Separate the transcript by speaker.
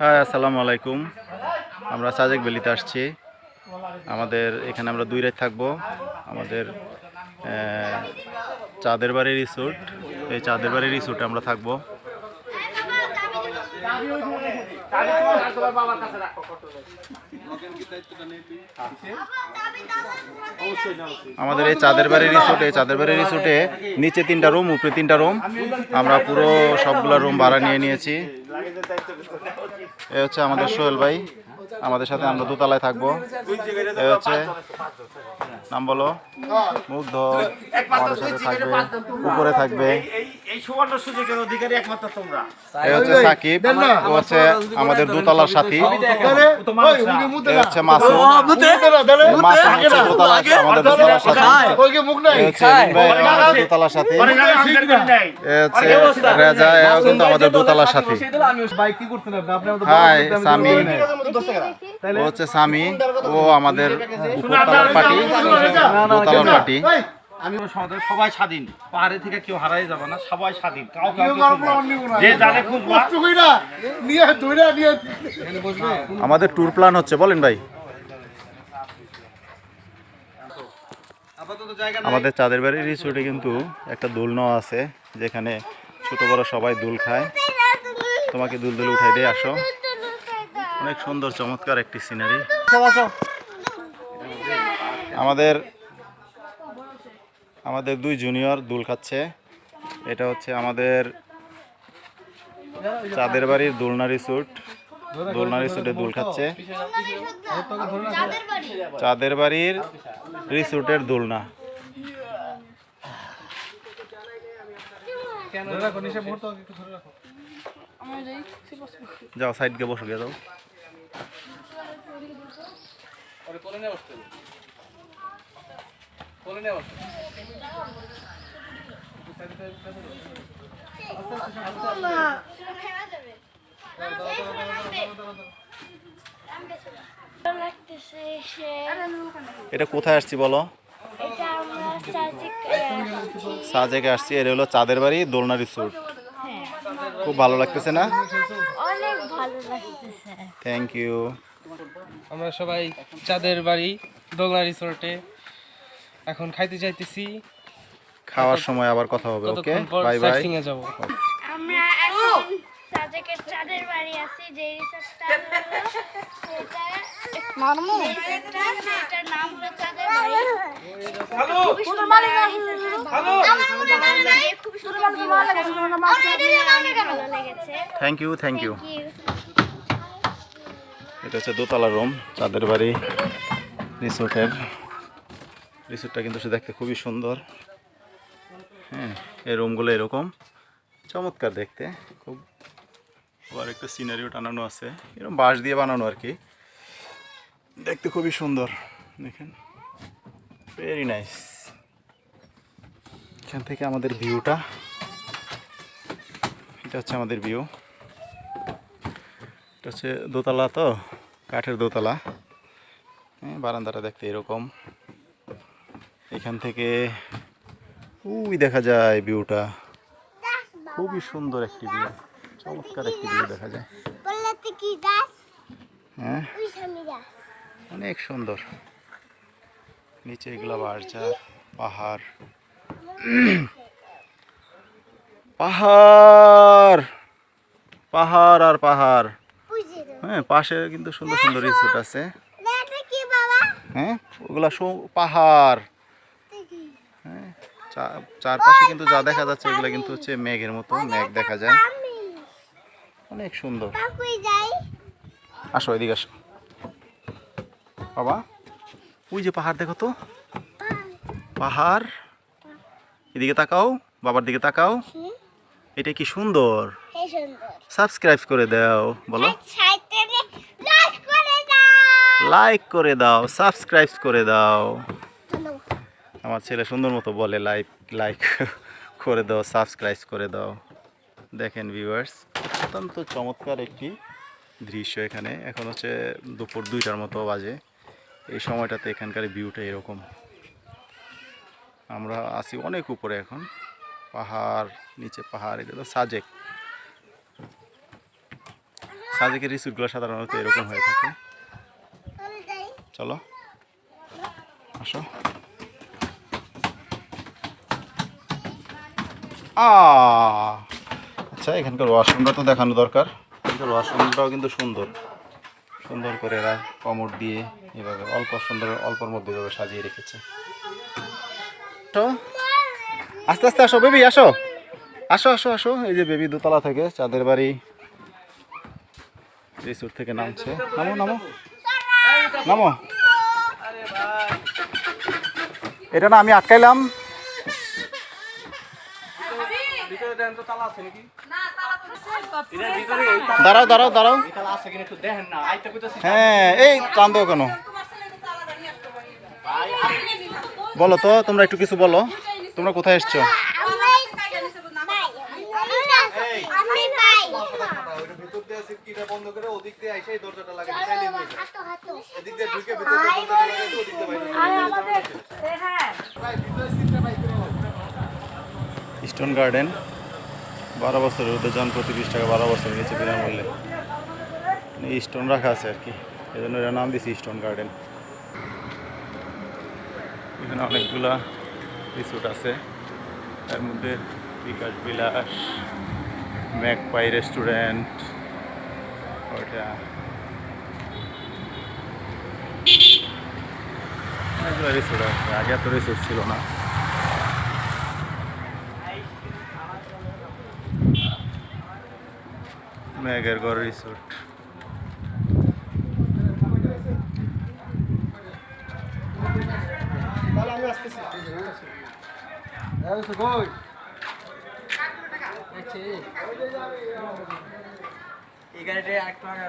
Speaker 1: হ্যাঁ আসসালামু আলাইকুম। আমরা সাজেক বেলিতে আসছি। আমাদের এখানে আমরা দুই রাত থাকব। আমাদের চাঁদের বাড়ি রিসোর্ট। এই চাঁদের বাড়ি রিসোর্টে আমরা থাকব। আমাদের এই চাঁদের বাড়ি রিসোর্টে চাঁদের বাড়ি রিসোর্টে নিচে তিনটা রুম, উপরে তিনটা রুম। আমরা পুরো সবগুলা রুম ভাড়া নিয়ে নিয়েছি। এ হচ্ছে আমাদের সোহেল ভাই। আমাদের সাথে আমরা দোতলায় থাকব। এ হচ্ছে নাম বলো। মুগ্ধ। আমাদের সাথে থাকবে। উপরে থাকবে।
Speaker 2: এই এই সুবর্ণ সুযোগের অধিকারী একমাত্র তোমরা।
Speaker 1: এ হচ্ছে সাকিব ও হচ্ছে আমাদের দোতলার সাথী। হচ্ছে মাসুম মাসুম হচ্ছে দোতলার আমাদের দোতলার সাথী। আমাদের দোতলার সাথী।
Speaker 2: অনেক নামে স্বীকার করে নেয়
Speaker 1: এ হচ্ছে রেজা এও কিন্তু আমাদের দোতলার সাথী হাই সামি। ও হচ্ছে সামি। ও আমাদের উপরতলার পার্টি। দোতলার পার্টি।
Speaker 2: আমি সমাজের সবাই স্বাধীন। পাহাড়ে থেকে কেউ হারাই যাবে না সবাই স্বাধীন। কাউ যে জানে
Speaker 1: আমাদের ট্যুর প্ল্যান হচ্ছে বলেন ভাই। আমাদের চাঁদের বাড়ির রিসোর্টে কিন্তু একটা দোলনা আছে যেখানে ছোট বড় সবাই দোল খায়। তোমাকে দুল দুল উঠাই দিয়ে আসো। অনেক সুন্দর চমৎকার একটি সিনারি আমাদের আমাদের দুই জুনিয়র দুল খাচ্ছে। এটা হচ্ছে আমাদের চাঁদের বাড়ির দোলনা রিসোর্ট দোলনা রিসোর্টে দুল খাচ্ছে। চাঁদের বাড়ির রিসোর্টের দোলনা। যাও সাইড গিয়ে বসো, গিয়ে যাও এটা কোথায় আসছি বলো?
Speaker 3: এটা
Speaker 1: সাজেকে আসছি এটা হলো চাঁদের বাড়ি দোলনা রিসোর্ট। খুব ভালো লাগতেছে না?
Speaker 3: অনেক ভালো লাগতেছে
Speaker 1: থ্যাংক ইউ
Speaker 4: আমরা সবাই চাঁদের বাড়ি দোলনা রিসোর্টে এখন খাইতে চাইতেছি
Speaker 1: খাওয়ার সময় আবার কথা হবে ওকে? বাই বাই
Speaker 4: সাইট এ যাব?
Speaker 3: আমরা এখন সাজেকের চাঁদের বাড়ি আছি যে রিসোর্টটা সেটা মারমু? সেটার নাম হলো চাঁদের বাড়ি। খুবই সুন্দর হ্যালো খুব সুন্দর ভালো। লেগেছে।
Speaker 1: থ্যাংক ইউ থ্যাংক ইউ এটা হচ্ছে দোতলা রুম চাঁদের বাড়ি রিসোর্টের রিসোর্টটা কিন্তু সে দেখতে খুবই সুন্দর। হ্যাঁ এই রুমগুলো এরকম। চমৎকার দেখতে। খুব আবার একটা সিনারিও টানানো আছে। এরকম বাঁশ দিয়ে বানানো আর কি। দেখতে খুবই সুন্দর। দেখেন। ভেরি নাইস এখান থেকে আমাদের ভিউটা এটা হচ্ছে আমাদের ভিউ এটা হচ্ছে দোতলা তো? কাঠের দোতলা। হ্যাঁ বারান্দাটা দেখতে এরকম। এখান থেকে, উই, দেখা যায় ভিউটা। খুবই সুন্দর একটি ভিউ। চমৎকার একটি ভিউ দেখা যায়। হ্যাঁ? অনেক সুন্দর। নিচে এগুলা বারজার পাহাড়। পাহাড়! পাহাড় আর পাহাড়। হ্যাঁ পাশে কিন্তু সুন্দর সুন্দর রিসোর্ট আছে। হ্যাঁ ওগুলা পাহাড়। চারপাশে কিন্তু যা দেখা যাচ্ছে এগুলো কিন্তু হচ্ছে মেঘের মতো মেঘ দেখা যায়। অনেক সুন্দর। আসো এদিকে আসো। বাবা ওই যে পাহাড় দেখো তো। পাহাড়। এদিকে তাকাও বাবার দিকে তাকাও। এটা কি সুন্দর। সাবস্ক্রাইব করে দাও বলো।
Speaker 3: লাইক করে দাও।
Speaker 1: লাইক করে দাও সাবস্ক্রাইব করে দাও। আমার ছেলে সুন্দর মতো বলে লাইক লাইক করে দাও সাবস্ক্রাইব করে দাও। দেখেন ভিউয়ার্স অত্যন্ত চমৎকার একটি দৃশ্য এখানে। এখন হচ্ছে দুপুর দুইটার মতো বাজে। এই সময়টাতে এখানকার ভিউটা এরকম। আমরা আছি অনেক উপরে এখন। পাহাড়, নিচে পাহাড় এগুলো সাজেক। সাজেকের রিসুটগুলো সাধারণত এরকম হয়ে থাকে। চলো, আসো। আচ্ছা এখানকার ওয়াশরুমটা তো দেখানো দরকার। এখানকার ওয়াশরুমটাও কিন্তু সুন্দর। সুন্দর করে এরা কমর দিয়ে এভাবে অল্প সুন্দর, অল্পর মধ্যে এভাবে সাজিয়ে রেখেছে। তো, আস্তে আস্তে আসো, বেবি, আসো। আসো আসো আসো। এই যে বেবি দোতলা থেকে, চাঁদের বাড়ি রিসোর্ট থেকে নামছে। নামো নামো। নামো। এটা না, আমি আটকাইলাম। দাঁড়াও দাঁড়াও দাঁড়াও। হ্যাঁ এই টান দেও কেন? বলো তো তোমরা একটু কিছু বলো। তোমরা কোথায় এসছো? স্টোন গার্ডেন বারো বছরের উদ্যোজন প্রতি বিশ টাকা বারো বছর নিচে বিনামূল্যে। স্টোন রাখা আছে আর কি। এই জন্য নাম দিয়েছি স্টোন গার্ডেন এখানে অনেকগুলা রিসোর্ট আছে। তার মধ্যে বিকাশ বিলাস, ম্যাকপাই রেস্টুরেন্ট, ওটা। অনেকগুলো রিসোর্ট আছে। আগে এত রিসোর্ট ছিল না। মেঘের গড় রিসোর্ট
Speaker 4: এই গাড়িটা একটু আগে